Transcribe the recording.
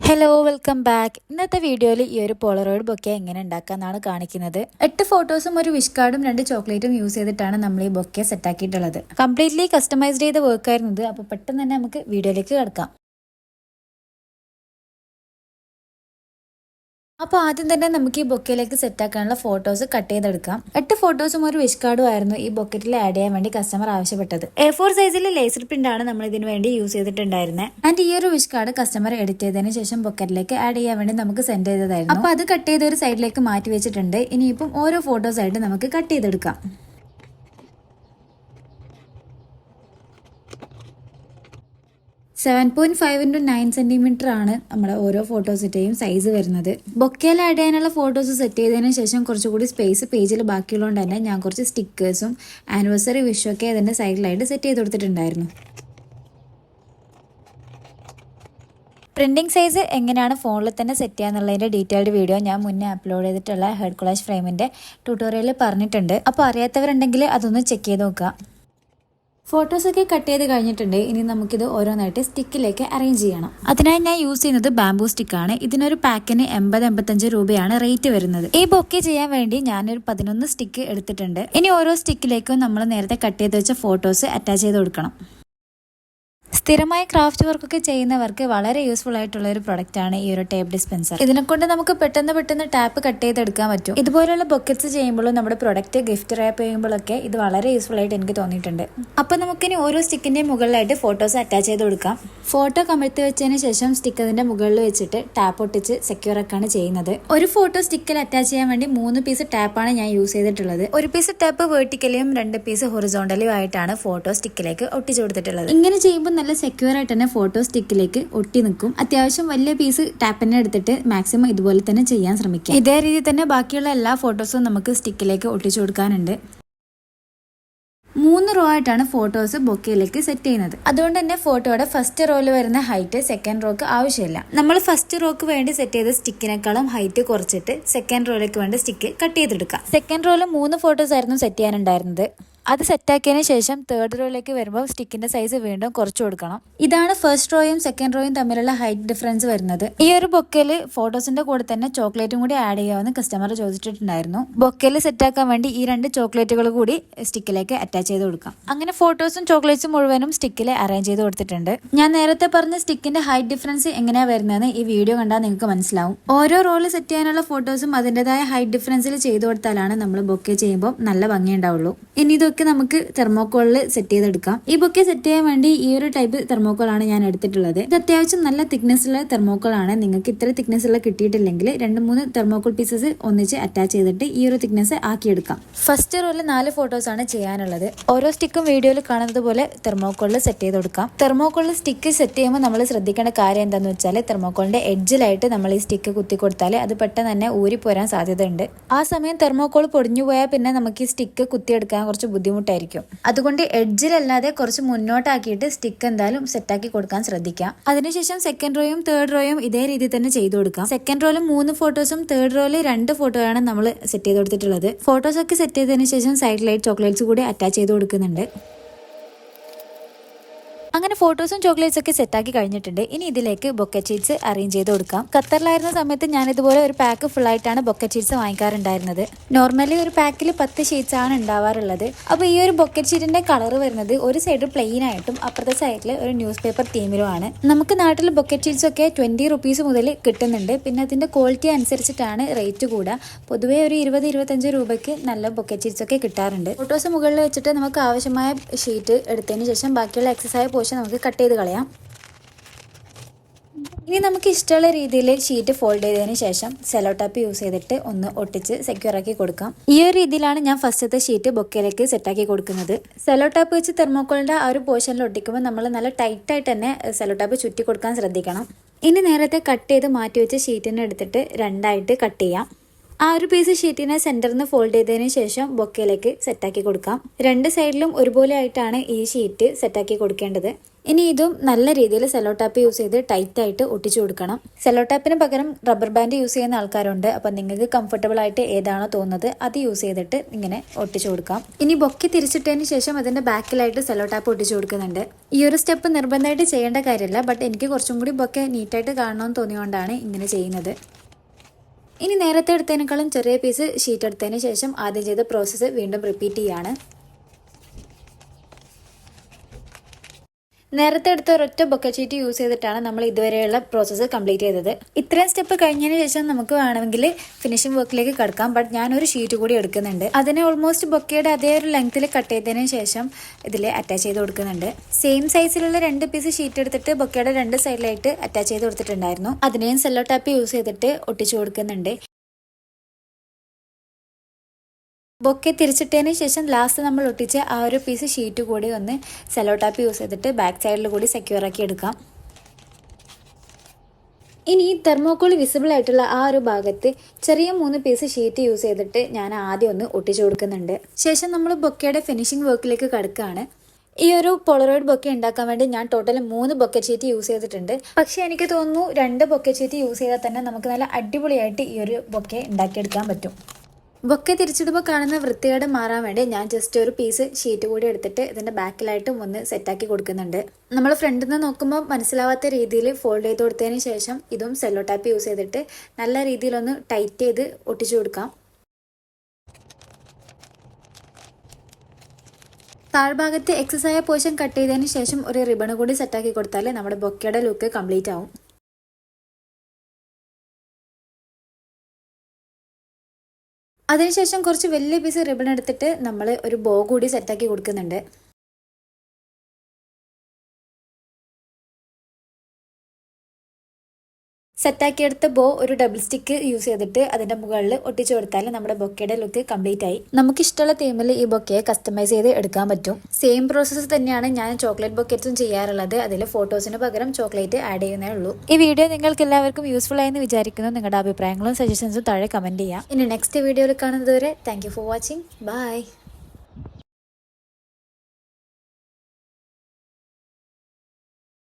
Hello welcome back ഇന്നത്തെ വീഡിയോയിൽ ഈ ഒരു പോളറോയിഡ് ബൊക്കെ എങ്ങനെ ഉണ്ടാക്കാന്നാണ് കാണിക്കുന്നത്. എട്ട് ഫോട്ടോസും ഒരു വിഷ് കാർഡും രണ്ട് ചോക്ലേറ്റും യൂസ് ചെയ്തിട്ടാണ് നമ്മൾ ഈ ബൊക്കെ സെറ്റാക്കിയിട്ടുള്ളത് കംപ്ലീറ്റ്ലി കസ്റ്റമൈസ്ഡ് ചെയ്ത വർക്ക് ആയിരുന്നു ഇത്. അപ്പോൾ പെട്ടെന്ന് തന്നെ നമുക്ക് വീഡിയോയിലേക്ക് കിടക്കാം. അപ്പോൾ ആദ്യം തന്നെ നമുക്ക് ഈ ബൊക്കയിലേക്ക് സെറ്റ് ആക്കാനുള്ള ഫോട്ടോസ് കട്ട് ചെയ്തെടുക്കാം. എട്ട് ഫോട്ടോസും ഒരു വിഷ് കാർഡും ആയിരുന്നു ഈ ബൊക്കറ്റിൽ ആഡ് ചെയ്യാൻ വേണ്ടി കസ്റ്റമർ ആവശ്യപ്പെട്ടത്. എ ഫോർ സൈസിൽ ലേസർ പ്രിന്റ് ആണ് നമ്മൾ ഇതിന് വേണ്ടി യൂസ് ചെയ്തിട്ടുണ്ടായിരുന്നത് ആൻഡ് ഈ ഒരു വിഷ് കാർഡ് കസ്റ്റമർ എഡിറ്റ് ചെയ്തതിന് ശേഷം ബൊക്കറ്റിലേക്ക് ആഡ് ചെയ്യാൻ വേണ്ടി നമുക്ക് സെൻഡ് ചെയ്തതായിരുന്നു. അപ്പോൾ അത് കട്ട് ചെയ്ത ഒരു സൈഡിലേക്ക് മാറ്റി വെച്ചിട്ടുണ്ട്. ഇനിയിപ്പം ഓരോ ഫോട്ടോസ് ആയിട്ട് നമുക്ക് കട്ട് ചെയ്തെടുക്കാം. Seven point five into nine centimetre ആണ് നമ്മുടെ ഓരോ ഫോട്ടോസിന്റെയും സൈസ് വരുന്നത്. ബൊക്കയിൽ ആഡ് ചെയ്യാനുള്ള ഫോട്ടോസ് സെറ്റ് ചെയ്തതിന് ശേഷം കുറച്ചുകൂടി സ്പേസ് പേജിൽ ബാക്കിയുള്ളതുകൊണ്ട് തന്നെ ഞാൻ കുറച്ച് സ്റ്റിക്കേഴ്സും ആനിവേഴ്സറി വിഷൊക്കെ അതിന്റെ സൈഡിലായിട്ട് സെറ്റ് ചെയ്ത് കൊടുത്തിട്ടുണ്ടായിരുന്നു. പ്രിന്റിങ് സൈസ് എങ്ങനെയാണ് ഫോണിൽ തന്നെ സെറ്റ് ചെയ്യാന്നുള്ളതിന്റെ ഡീറ്റെയിൽഡ് വീഡിയോ ഞാൻ മുന്നേ അപ്ലോഡ് ചെയ്തിട്ടുള്ള ഹെഡ് കൊളാഷ് ഫ്രെയിമിന്റെ ട്യൂട്ടോറിയൽ പറഞ്ഞിട്ടുണ്ട്. അപ്പോൾ അറിയാത്തവരുണ്ടെങ്കിൽ അതൊന്ന് ചെക്ക് ചെയ്ത് നോക്കുക. ഫോട്ടോസൊക്കെ കട്ട് ചെയ്ത് കഴിഞ്ഞിട്ടുണ്ട്. ഇനി നമുക്കിത് ഓരോന്നായിട്ട് സ്റ്റിക്കിലേക്ക് അറേഞ്ച് ചെയ്യണം. അതിനായി ഞാൻ യൂസ് ചെയ്യുന്നത് ബാംബൂ സ്റ്റിക്കാണ് ഇതിനൊരു പാക്കിന് എൺപത് എൺപത്തഞ്ച് രൂപയാണ് റേറ്റ് വരുന്നത്. ഈ ബൊക്കെ ചെയ്യാൻ വേണ്ടി ഞാനൊരു പതിനൊന്ന് സ്റ്റിക്ക് എടുത്തിട്ടുണ്ട്. ഇനി ഓരോ സ്റ്റിക്കിലേക്കും നമ്മൾ നേരത്തെ കട്ട് ചെയ്ത് വെച്ച ഫോട്ടോസ് അറ്റാച്ച് ചെയ്ത് കൊടുക്കണം. സ്ഥിരമായി ക്രാഫ്റ്റ് വർക്കൊക്കെ ചെയ്യുന്നവർക്ക് വളരെ യൂസ്ഫുൾ ആയിട്ടുള്ള ഒരു പ്രോഡക്റ്റ് ആണ് ഈ ഒരു ടേപ്പ് ഡിസ്പെൻസർ ഇതിനെ കൊണ്ട് നമുക്ക് പെട്ടെന്ന് പെട്ടെന്ന് ടാപ്പ് കട്ട് ചെയ്തെടുക്കാൻ പറ്റും. ഇതുപോലുള്ള ബൊക്കറ്റ്സ് ചെയ്യുമ്പോഴും നമ്മുടെ പ്രൊഡക്റ്റ് ഗിഫ്റ്റ് റാപ്പ് ചെയ്യുമ്പോഴൊക്കെ ഇത് വളരെ യൂസ്ഫുൾ ആയിട്ട് എനിക്ക് തോന്നിയിട്ടുണ്ട്. അപ്പൊ നമുക്കിനി ഓരോ സ്റ്റിക്കിന്റെ മുകളിലായിട്ട് ഫോട്ടോസ് അറ്റാച്ച് ചെയ്ത് കൊടുക്കാം. ഫോട്ടോ കമഴ്ത്തി വെച്ചതിന് ശേഷം സ്റ്റിക്ക് അതിന്റെ മുകളിൽ വെച്ചിട്ട് ടാപ്പ് ഒട്ടിച്ച് സെക്യൂർ ആക്കാണ് ചെയ്യുന്നത്. ഒരു ഫോട്ടോ സ്റ്റിക്കിൽ അറ്റാച്ച് ചെയ്യാൻ വേണ്ടി മൂന്ന് പീസ് ടാപ്പാണ് ഞാൻ യൂസ് ചെയ്തിട്ടുള്ളത്. ഒരു പീസ് ടാപ്പ് വേർട്ടിക്കലിയും രണ്ട് പീസ് ഹൊറിസോണ്ടലിയും ആയിട്ടാണ് ഫോട്ടോ സ്റ്റിക്കിലേക്ക് ഒട്ടിച്ചു കൊടുത്തിട്ടുള്ളത്. ഇങ്ങനെ ചെയ്യുമ്പോൾ നല്ല സെക്യൂർ ആയിട്ട് തന്നെ ഫോട്ടോ സ്റ്റിക്കിലേക്ക് ഒട്ടി നിൽക്കും. അത്യാവശ്യം വലിയ പീസ് ടാപ്പിനെ എടുത്തിട്ട് മാക്സിമം ഇതുപോലെ തന്നെ ചെയ്യാൻ ശ്രമിക്കാം. ഇതേ രീതിയിൽ തന്നെ ബാക്കിയുള്ള എല്ലാ ഫോട്ടോസും നമുക്ക് സ്റ്റിക്കിലേക്ക് ഒട്ടിച്ചു കൊടുക്കാനുണ്ട്. മൂന്ന് റോ ആയിട്ടാണ് ഫോട്ടോസ് ബൊക്കയിലേക്ക് സെറ്റ് ചെയ്യുന്നത്. അതുകൊണ്ട് തന്നെ ഫോട്ടോയുടെ ഫസ്റ്റ് റോയിൽ വരുന്ന ഹൈറ്റ് സെക്കൻഡ് റോക്ക് ആവശ്യമില്ല. നമ്മൾ ഫസ്റ്റ് റോക്ക് വേണ്ടി സെറ്റ് ചെയ്ത സ്റ്റിക്കിനേക്കാളും ഹൈറ്റ് കുറച്ചിട്ട് സെക്കൻഡ് റോയിലേക്ക് വേണ്ട സ്റ്റിക്ക് കട്ട് ചെയ്തെടുക്കാം. സെക്കൻഡ് റോയിൽ മൂന്ന് ഫോട്ടോസ് ആയിരുന്നു സെറ്റ് ചെയ്യാനുണ്ടായിരുന്നത്. അത് സെറ്റാക്കിയതിന് ശേഷം തേർഡ് റോയിലേക്ക് വരുമ്പോൾ സ്റ്റിക്കിന്റെ സൈസ് വീണ്ടും കുറച്ച് കൊടുക്കണം. ഇതാണ് ഫസ്റ്റ് റോയും സെക്കൻഡ് റോയും തമ്മിലുള്ള ഹൈറ്റ് ഡിഫറൻസ് വരുന്നത്. ഈ ഒരു ബൊക്കയിൽ ഫോട്ടോസിന്റെ കൂടെ തന്നെ ചോക്ലേറ്റും കൂടി ആഡ് ചെയ്യാമെന്ന് കസ്റ്റമർ ചോദിച്ചിട്ടുണ്ടായിരുന്നു. ബൊക്കയിൽ സെറ്റാക്കാൻ വേണ്ടി ഈ രണ്ട് ചോക്ലേറ്റുകൾ കൂടി സ്റ്റിക്കിലേക്ക് അറ്റാച്ച് ചെയ്ത് കൊടുക്കാം. അങ്ങനെ ഫോട്ടോസും ചോക്ലേറ്റ്സും മുഴുവനും സ്റ്റിക്കിൽ അറേഞ്ച് ചെയ്ത് കൊടുത്തിട്ടുണ്ട്. ഞാൻ നേരത്തെ പറഞ്ഞ സ്റ്റിക്കിന്റെ ഹൈറ്റ് ഡിഫറൻസ് എങ്ങനെയാ വരുന്നതെന്ന് ഈ വീഡിയോ കണ്ടാൽ നിങ്ങൾക്ക് മനസ്സിലാവും. ഓരോ റോൾ സെറ്റ് ചെയ്യാനുള്ള ഫോട്ടോസും അതിന്റെതായ ഹൈറ്റ് ഡിഫറൻസിൽ ചെയ്തു കൊടുത്താലാണ് നമ്മൾ ബൊക്കെ ചെയ്യുമ്പോൾ നല്ല ഭംഗി ഉണ്ടാവുള്ളൂ. ഇനി ഇതൊക്കെ നമുക്ക് തെർമോക്കോളിൽ സെറ്റ് ചെയ്തെടുക്കാം. ഈ ബൊക്കെ സെറ്റ് ചെയ്യാൻ വേണ്ടി ഈ ഒരു ടൈപ്പ് തെർമോക്കോളാണ് ഞാൻ എടുത്തിട്ടുള്ളത്. ഇത് അത്യാവശ്യം നല്ല തിക്നെസ്സുള്ള തെർമോക്കോളാണ് നിങ്ങൾക്ക് ഇത്ര തിക്നെസ്സുള്ള കിട്ടിയിട്ടില്ലെങ്കിൽ രണ്ട് മൂന്ന് തെർമോക്കോൾ പീസസ് ഒന്നിച്ച് അറ്റാച്ച് ചെയ്തിട്ട് ഈ ഒരു തിക്നെസ് ആക്കിയെടുക്കാം. ഫസ്റ്റ് റോയിൽ നാല് ഫോട്ടോസ് ആണ് ചെയ്യാനുള്ളത്. ഓരോ സ്റ്റിക്കും വീഡിയോയിൽ കാണുന്നത് പോലെ തെർമോക്കോളിൽ സെറ്റ് ചെയ്ത് കൊടുക്കാം തെർമോക്കോളിൽ സ്റ്റിക്ക് സെറ്റ് ചെയ്യുമ്പോൾ നമ്മൾ ശ്രദ്ധിക്കേണ്ട കാര്യം എന്താണെന്ന് വെച്ചാൽ തെർമോക്കോളിന്റെ എഡ്ജിലായിട്ട് നമ്മൾ ഈ സ്റ്റിക്ക് കുത്തി കൊടുത്താൽ അത് പെട്ടെന്ന് തന്നെ ഊരി ഊരിപ്പോരാൻ സാധ്യതയുണ്ട്. ആ സമയം തെർമോക്കോൾ പൊടിഞ്ഞു പോയാൽ പിന്നെ നമുക്ക് ഈ സ്റ്റിക്ക് കുത്തിയെടുക്കാൻ കുറച്ച് ബുദ്ധിമുട്ടായിരിക്കും. അതുകൊണ്ട് എഡ്ജിലല്ലാതെ കുറച്ച് മുന്നോട്ടാക്കിയിട്ട് സ്റ്റിക്ക് എന്തായാലും സെറ്റാക്കി കൊടുക്കാൻ ശ്രദ്ധിക്കാം. അതിനുശേഷം സെക്കൻഡ് റോയും തേർഡ് റോയും ഇതേ രീതിയിൽ തന്നെ ചെയ്തു കൊടുക്കാം. സെക്കൻഡ് റോയിൽ മൂന്ന് ഫോട്ടോസും തേർഡ് റോയിൽ രണ്ട് ഫോട്ടോയാണ് നമ്മൾ സെറ്റ് ചെയ്ത് കൊടുത്തിട്ടുള്ളത്. ഫോട്ടോസ് ഒക്കെ സെറ്റ് ചെയ്തതിനു ശേഷം സൈഡ് ലൈറ്റ് ചോക്ലേറ്റ്സ് കൂടി അറ്റാച്ച് ചെയ്ത് കൊടുക്കുന്നുണ്ട്. അങ്ങനെ ഫോട്ടോസും ചോക്ലേറ്റ്സ് ഒക്കെ സെറ്റ് ആക്കി കഴിഞ്ഞിട്ടുണ്ട്. ഇനി ഇതിലേക്ക് ബൊക്കറ്റ് ചീറ്റ്സ് അറേഞ്ച് ചെയ്ത് കൊടുക്കാം. ഖത്തറിലായിരുന്ന സമയത്ത് ഞാൻ ഇതുപോലെ ഒരു പാക്ക് ഫുൾ ആയിട്ടാണ് ബൊക്കറ്റ് ചീറ്റ്സ് വാങ്ങിക്കാറുണ്ടായിരുന്നത്. നോർമലി ഒരു പാക്കിൽ പത്ത് ഷീറ്റ്സ് ആണ് ഉണ്ടാവാറുള്ളത്. അപ്പോൾ ഈ ഒരു ബൊക്കറ്റ് ഷീറ്റിന്റെ കളർ വരുന്നത് ഒരു സൈഡ് പ്ലെയിൻ ആയിട്ടും അപ്പുറത്തെ സൈഡിൽ ഒരു ന്യൂസ് പേപ്പർ തീമിലുമാണ് നമുക്ക് നാട്ടിൽ ബൊക്കറ്റ് ഷീറ്റ്സ് ഒക്കെ ട്വന്റി റുപ്പീസ് മുതൽ കിട്ടുന്നുണ്ട്. പിന്നെ അതിന്റെ ക്വാളിറ്റി അനുസരിച്ചിട്ടാണ് റേറ്റ് കൂടുക. പൊതുവേ ഒരു ഇരുപത് ഇരുപത്തഞ്ച് രൂപയ്ക്ക് നല്ല ബൊക്കറ്റ് ഷീറ്റ്സ് ഒക്കെ കിട്ടാറുണ്ട്. ഫോട്ടോസ് മുകളിൽ വെച്ചിട്ട് നമുക്ക് ആവശ്യമായ ഷീറ്റ് എടുത്തതിന് ശേഷം ബാക്കിയുള്ള എക്സസൈസ് പോർഷൻ നമുക്ക് കട്ട് ചെയ്ത് കളയാം. ഇനി നമുക്ക് ഇഷ്ടമുള്ള രീതിയിൽ ഷീറ്റ് ഫോൾഡ് ചെയ്തതിന് ശേഷം സെലോ ടാപ്പ് യൂസ് ചെയ്തിട്ട് ഒന്ന് ഒട്ടിച്ച് സെക്യൂർ ആക്കി കൊടുക്കാം. ഈ ഒരു രീതിയിലാണ് ഞാൻ ഫസ്റ്റത്തെ ഷീറ്റ് ബൊക്കയിലേക്ക് സെറ്റാക്കി കൊടുക്കുന്നത്. സെലോ ടാപ്പ് വെച്ച് തെർമോക്കോളിന്റെ ആ ഒരു പോർഷനിൽ ഒട്ടിക്കുമ്പോൾ നമ്മൾ നല്ല ടൈറ്റായിട്ട് തന്നെ സെലോ ടാപ്പ് ചുറ്റി കൊടുക്കാൻ ശ്രദ്ധിക്കണം. ഇനി നേരത്തെ കട്ട് ചെയ്ത് മാറ്റി വെച്ച ഷീറ്റിനെ എടുത്തിട്ട് രണ്ടായിട്ട് കട്ട് ചെയ്യാം. ആ ഒരു പീസ് ഷീറ്റിനെ സെന്ററിൽ നിന്ന് ഫോൾഡ് ചെയ്തതിന് ശേഷം ബൊക്കയിലേക്ക് സെറ്റാക്കി കൊടുക്കാം. രണ്ട് സൈഡിലും ഒരുപോലെ ആയിട്ടാണ് ഈ ഷീറ്റ് സെറ്റാക്കി കൊടുക്കേണ്ടത്. ഇനി ഇതും നല്ല രീതിയിൽ സെലോ ടാപ്പ് യൂസ് ചെയ്ത് ടൈറ്റ് ആയിട്ട് ഒട്ടിച്ചു കൊടുക്കണം. സെലോ ടാപ്പിന് പകരം റബ്ബർ ബാൻഡ് യൂസ് ചെയ്യുന്ന ആൾക്കാരുണ്ട്. അപ്പം നിങ്ങൾക്ക് കംഫർട്ടബിൾ ആയിട്ട് ഏതാണോ തോന്നുന്നത് അത് യൂസ് ചെയ്തിട്ട് ഇങ്ങനെ ഒട്ടിച്ചു കൊടുക്കാം. ഇനി ബൊക്കെ തിരിച്ചിട്ടതിന് ശേഷം അതിന്റെ ബാക്കിലായിട്ട് സെലോ ടാപ്പ് ഒട്ടിച്ചു കൊടുക്കുന്നുണ്ട്. ഈ ഒരു സ്റ്റെപ്പ് നിർബന്ധമായിട്ട് ചെയ്യേണ്ട കാര്യമല്ല. ബട്ട് എനിക്ക് കുറച്ചും കൂടി ബൊക്കെ നീറ്റായിട്ട് കാണണമെന്ന് തോന്നിയുകൊണ്ടാണ് ഇങ്ങനെ ചെയ്യുന്നത്. ഇനി നേരത്തെ എടുത്തതിനേക്കാളും ചെറിയ പീസ് ഷീറ്റ് എടുത്തതിന് ശേഷം ആദ്യം ചെയ്ത പ്രോസസ്സ് വീണ്ടും റിപ്പീറ്റ് ചെയ്യാണ്. നേരത്തെ എടുത്ത ഒരൊറ്റ ബൊക്കച്ചീറ്റ് യൂസ് ചെയ്തിട്ടാണ് നമ്മൾ ഇതുവരെയുള്ള പ്രോസസ്സ് കംപ്ലീറ്റ് ചെയ്തത്. ഇത്രയും സ്റ്റെപ്പ് കഴിഞ്ഞതിന് ശേഷം നമുക്ക് വേണമെങ്കിൽ ഫിനിഷിംഗ് വർക്കിലേക്ക് കടക്കാം. ബട്ട് ഞാൻ ഒരു ഷീറ്റ് കൂടി എടുക്കുന്നുണ്ട്. അതിനെ ഓൾമോസ്റ്റ് ബൊക്കയുടെ അതേ ഒരു ലെങ്ത്തിൽ കട്ട് ചെയ്തതിന് ശേഷം ഇതിൽ അറ്റാച്ച് ചെയ്ത് കൊടുക്കുന്നുണ്ട്. സെയിം സൈസിലുള്ള രണ്ട് പീസ് ഷീറ്റ് എടുത്തിട്ട് ബൊക്കയുടെ രണ്ട് സൈഡിലായിട്ട് അറ്റാച്ച് ചെയ്ത് കൊടുത്തിട്ടുണ്ടായിരുന്നു. അതിനെയും സെല്ലോ ടാപ്പ് യൂസ് ചെയ്തിട്ട് ഒട്ടിച്ചു കൊടുക്കുന്നുണ്ട്. ബൊക്കെ തിരിച്ചിട്ടതിന് ശേഷം ലാസ്റ്റ് നമ്മൾ ഒട്ടിച്ച് ആ ഒരു പീസ് ഷീറ്റ് കൂടി ഒന്ന് സെലോ ടാപ്പ് യൂസ് ചെയ്തിട്ട് ബാക്ക് സൈഡിൽ കൂടി സെക്യൂർ ആക്കി എടുക്കാം. ഇനി തെർമോക്കോൾ വിസിബിൾ ആയിട്ടുള്ള ആ ഒരു ഭാഗത്ത് ചെറിയ മൂന്ന് പീസ് ഷീറ്റ് യൂസ് ചെയ്തിട്ട് ഞാൻ ആദ്യം ഒന്ന് ഒട്ടിച്ചു കൊടുക്കുന്നുണ്ട്. ശേഷം നമ്മൾ ബൊക്കയുടെ ഫിനിഷിംഗ് വർക്കിലേക്ക് കടക്കുകയാണ് ഈ ഒരു പൊളറോയിഡ് ബൊക്കെ ഉണ്ടാക്കാൻ വേണ്ടി ഞാൻ ടോട്ടൽ മൂന്ന് ബൊക്കെ ചീറ്റ് യൂസ് ചെയ്തിട്ടുണ്ട്. പക്ഷേ എനിക്ക് തോന്നുന്നു രണ്ട് ബൊക്കെ ചീറ്റ് യൂസ് ചെയ്താൽ തന്നെ നമുക്ക് നല്ല അടിപൊളിയായിട്ട് ഈ ഒരു ബൊക്കെ ഉണ്ടാക്കിയെടുക്കാൻ പറ്റും. ബൊക്കെ തിരിച്ചിടുമ്പോൾ കാണുന്ന വൃത്തികേട് മാറാൻ വേണ്ടി ഞാൻ ജസ്റ്റ് ഒരു പീസ് ഷീറ്റ് കൂടി എടുത്തിട്ട് ഇതിന്റെ ബാക്കിലായിട്ടും ഒന്ന് സെറ്റാക്കി കൊടുക്കുന്നുണ്ട്. നമ്മൾ ഫ്രണ്ടിൽ നിന്ന് നോക്കുമ്പോൾ മനസ്സിലാവാത്ത രീതിയിൽ ഫോൾഡ് ചെയ്ത് കൊടുത്തതിന് ശേഷം ഇതും സെല്ലോ ടാപ്പ് യൂസ് ചെയ്തിട്ട് നല്ല രീതിയിലൊന്ന് ടൈറ്റ് ചെയ്ത് ഒട്ടിച്ചു കൊടുക്കാം. താഴ്ഭാഗത്ത് എക്സസ് ആയ പോർഷൻ കട്ട് ചെയ്തതിന് ശേഷം ഒരു റിബൺ കൂടി സെറ്റാക്കി കൊടുത്താൽ നമ്മുടെ ബൊക്കയുടെ ലുക്ക് കംപ്ലീറ്റ് ആവും. അതിനുശേഷം കുറച്ച് വലിയ പീസ് റിബൺ എടുത്തിട്ട് നമ്മൾ ഒരു ബോ കൂടി സെറ്റാക്കി കൊടുക്കുന്നുണ്ട്. സെറ്റാക്കിയെടുത്ത ബോ ഒരു ഡബിൾ സ്റ്റിക്ക് യൂസ് ചെയ്തിട്ട് അതിന്റെ മുകളിൽ ഒട്ടിച്ചു കൊടുത്താൽ നമ്മുടെ ബൊക്കയുടെ ലുക്ക് കംപ്ലീറ്റ് ആയി. നമുക്ക് ഇഷ്ടമുള്ള തീമിൽ ഈ ബൊക്കയെ കസ്റ്റമൈസ് ചെയ്ത് എടുക്കാൻ പറ്റും. സെയിം പ്രോസസ്സ് തന്നെയാണ് ഞാൻ ചോക്ലേറ്റ് ബൊക്കറ്റ്സും ചെയ്യാറുള്ളത്. അതിൽ ഫോട്ടോസിന് പകരം ചോക്ലേറ്റ് ആഡ് ചെയ്യുന്നേ ഉള്ളൂ. ഈ വീഡിയോ നിങ്ങൾക്ക് എല്ലാവർക്കും യൂസ്ഫുൾ ആയെന്ന് വിചാരിക്കുന്നു. നിങ്ങളുടെ അഭിപ്രായങ്ങളും സജഷൻസും താഴെ കമന്റ് ചെയ്യാം. ഇനി നെക്സ്റ്റ് വീഡിയോയിൽ കാണുന്നതുവരെ താങ്ക് ഫോർ വാച്ചിങ് ബൈ